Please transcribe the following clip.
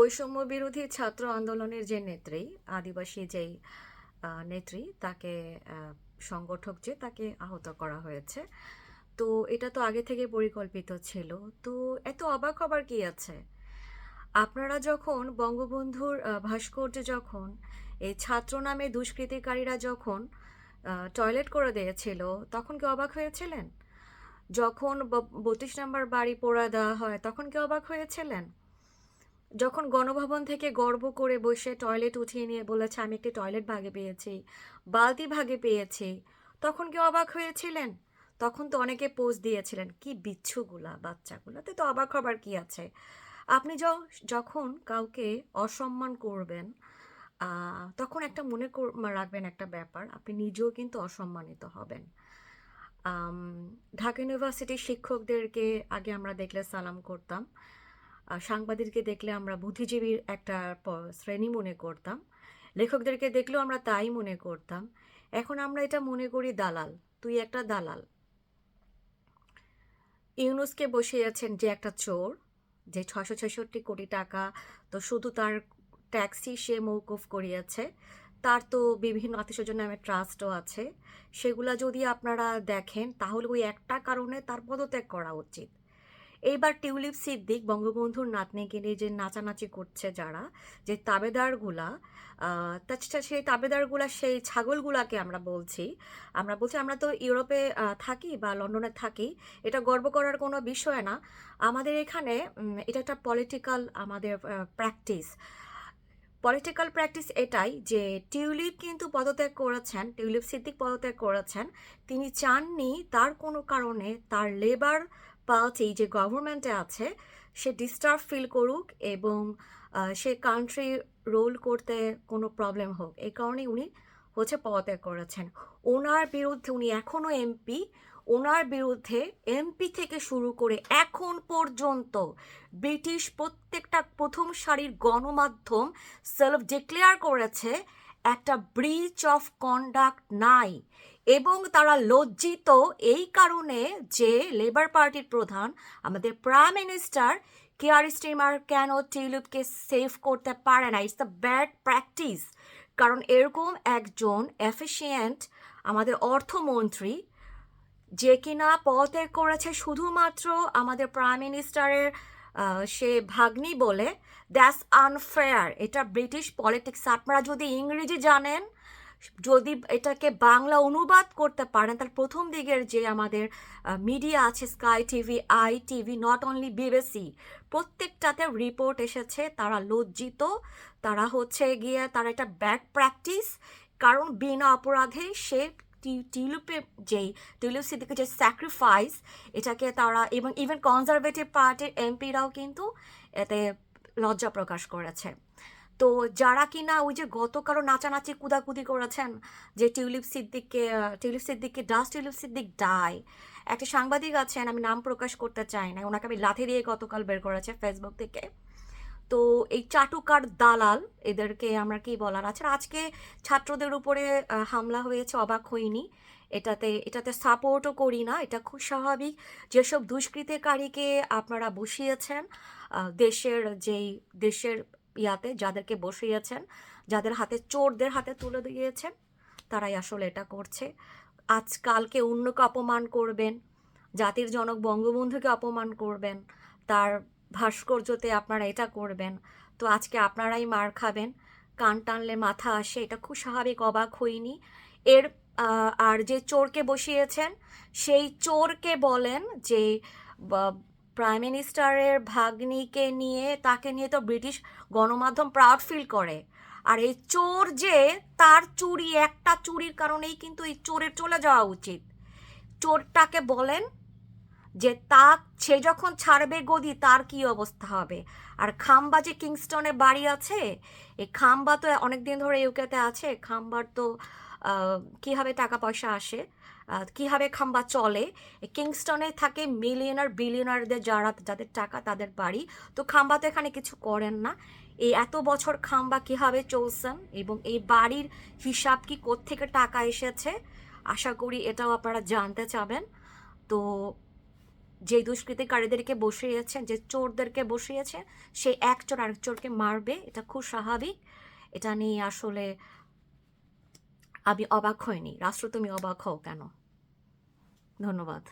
বৈষম্য বিরোধী ছাত্র আন্দোলনের যে নেত্রী, আদিবাসী যেই নেত্রী, তাকে সংগঠক যে, তাকে আহত করা হয়েছে। তো এটা তো আগে থেকে পরিকল্পিত ছিল। তো এত অবাক হবার কি আছে? আপনারা যখন বঙ্গবন্ধুর ভাস্কর্য যখন এই ছাত্র নামে দুষ্কৃতিকারীরা যখন টয়লেট করে দিয়েছিল, তখন কি অবাক হয়েছিলেন? যখন বত্রিশ নম্বর বাড়ি পোড়া দেওয়া হয়, তখন কি অবাক হয়েছিলেন? যখন গণভবন থেকে গর্ব করে বসে টয়লেট উঠিয়ে নিয়ে বলেছে, আমি একটি টয়লেট ভাগে পেয়েছি, বালতি ভাগে পেয়েছি। তখন কেউ অবাক হয়েছিলেন? তখন তো অনেকে পোজ দিয়েছিলেন, কি বিচ্ছুগুলা বাচ্চাগুলা তো অবাক হবার কি আছে? আপনি যখন কাউকে অসম্মান করবেন তখন একটা মনে রাখবেন একটা ব্যাপার, আপনি নিজেও কিন্তু অসম্মানিত হবেন। ঢাকা ইউনিভার্সিটির শিক্ষকদেরকে আগে আমরা দেখলে সালাম করতাম। সাংবাদিককে দেখলে আমরা বুদ্ধিজীবীর একটা শ্রেণি মনে করতাম। লেখকদেরকে দেখলেও আমরা তাই মনে করতাম। এখন আমরা এটা মনে করি দালাল, তুই একটা দালাল। ইউনুসকে বসে আছেন যে একটা চোর, যে ছশো ছেষট্টি কোটি টাকা তো শুধু তার ট্যাক্সি সে মৌকুফ করিয়েছে, তার তো বিভিন্ন আত্মীয়স্বজন নামে ট্রাস্টও আছে। সেগুলা যদি আপনারা দেখেন, তাহলে ওই একটা কারণে তার পদত্যাগ করা উচিত। এইবার টিউলিপ সিদ্দিক বঙ্গবন্ধুর নাতনিকে নিয়ে যে নাচানাচি করছে যারা যে তাবেদারগুলা আহ, তা সেই তাবেদারগুলা সেই ছাগলগুলাকে আমরা বলছি আমরা বলছি আমরা তো ইউরোপে থাকি বা লন্ডনে থাকি এটা গর্ব করার কোনো বিষয় না। আমাদের এখানে এটা একটা পলিটিক্যাল আমাদের প্র্যাকটিস পলিটিক্যাল প্র্যাকটিস এটাই যে টিউলিপ কিন্তু পদত্যাগ করেছেন টিউলিপ সিদ্দিক পদত্যাগ করেছেন তিনি চাননি তার কোনো কারণে তার লেবার পার্টি যে গভর্নমেন্টে আছে, সে ডিস্টার্ব ফিল করুক এবং সে কান্ট্রি রোল করতে কোনো প্রবলেম হোক। এই কারণে উনি হচ্ছে পদত্যাগ করেছেন। ওনার বিরুদ্ধে, উনি এখনও এমপি ওনার বিরুদ্ধে এমপি থেকে শুরু করে এখন পর্যন্ত ব্রিটিশ প্রত্যেকটা প্রথম সারির গণমাধ্যম সেলফ ডিক্লেয়ার করেছে একটা ব্রিচ অফ কন্ডাক্ট নাই এবং তারা লজ্জিত এই কারণে যে লেবার পার্টির প্রধান, আমাদের প্রাইম মিনিস্টার কেয়ার স্টিমার কেন টিউলিপকে সেভ করতে পারে না? ইটস দ্য ব্যাড প্র্যাকটিস কারণ এরকম একজন এফিসিয়েন্ট আমাদের অর্থমন্ত্রী যে কিনা পদত্যাগ করেছে শুধুমাত্র আমাদের প্রাইম মিনিস্টারের সে ভাগ্নি বলে দ্যাটস আনফেয়ার এটা ব্রিটিশ পলিটিক্স। আপনারা যদি ইংরেজি জানেন, যদি এটাকে বাংলা অনুবাদ করতে পারেন, তাহলে প্রথম দিকের যে আমাদের মিডিয়া আছে Sky TV I TV not only BBC প্রত্যেকটাতে রিপোর্ট এসেছে, তারা লজ্জিত, তারা হচ্ছে গিয়ে তারা একটা ব্যাড প্র্যাকটিস কারণ বিনা অপরাধে সে টিউলিপের যেই টিউলিপ সিদ্দিকের যে স্যাক্রিফাইস এটাকে তারা এবং ইভেন কনজারভেটিভ পার্টির এমপিরাও কিন্তু এতে লজ্জা প্রকাশ করেছে। তো যারা কিনা ওই যে গতকালও নাচানাচি কুদাকুদি করেছেন যে টিউলিপ সিদ্দিককে টিউলিপ সিদ্দিককে, ডাস টিউলিপ সিদ্দিক ডাই একটা সাংবাদিক আছেন, আমি নাম প্রকাশ করতে চাই না, ওনাকে আমি লাথি দিয়ে গতকাল বের করেছে ফেসবুক থেকে। তো এই চাটুকার দালাল, এদেরকে আমরা কি বলার আছে? আজকে ছাত্রদের উপরে হামলা হয়েছে, অবাক হইনি। এটাতে এটাতে সাপোর্টও করি না। এটা খুব স্বাভাবিক। যেসব দুষ্কৃতিকারীকে আপনারা বসিয়েছেন দেশের যেই, দেশের ইয়াতে যাদেরকে বসিয়েছেন, যাদের হাতে, চোরদের হাতে তুলে দিয়েছেন, তারাই আসলে এটা করছে। আজকালকে অন্যকে অপমান করবেন, জাতির জনক বঙ্গবন্ধুকে অপমান করবেন, তার ভাস্কর্যতে আপনারা এটা করবেন। তো আজকে আপনারাই মার খাবেন। কান টানলে মাথা আসে, এটা খুব স্বাভাবিক, অবাক হইনি। এর আর যে চোরকে বসিয়েছেন, সেই চোরকে বলেন যে প্রাইম মিনিস্টারের ভাগ্নিকে নিয়ে, তাকে নিয়ে তো ব্রিটিশ গণমাধ্যম প্রাউড ফিল করে। আর এই চোর যে, তার চুরি, একটা চুরির কারণেই কিন্তু এই চোরের চলে যাওয়া উচিত। চোরটাকে বলেন যে তা সে যখন ছাড়বে গদি, তার কি অবস্থা হবে? আর খাম্বা যে কিংস্টনে বাড়ি আছে এই খাম্বা তো অনেক দিন ধরে ইউকেতে আছে, খাম্বার তো কীভাবে টাকা পয়সা আসে কীভাবে খাম্বা চলে? কিংস্টনে থাকে মিলিয়নার, বিলিয়নারদের যারা, যাদের টাকা তাদের বাড়ি। তো খাম্বা তো এখানে কিছু করেন না। এই এত বছর খাম্বা কীভাবে চলছেন এবং এই বাড়ির হিসাব কি কোত্থেকে টাকা এসেছে? আশা করি এটাও আপনারা জানতে চাবেন। তো যে দুষ্কৃতিকারীদেরকে বসিয়েছেন যে চোরদেরকে বসিয়েছে সে এক চোর আরেক চোরকে মারবে। এটা খুব স্বাভাবিক। এটা নিয়ে আসলে আমি অবাক হইনি। রাষ্ট্র, তুমি অবাক হও কেন? ধন্যবাদ।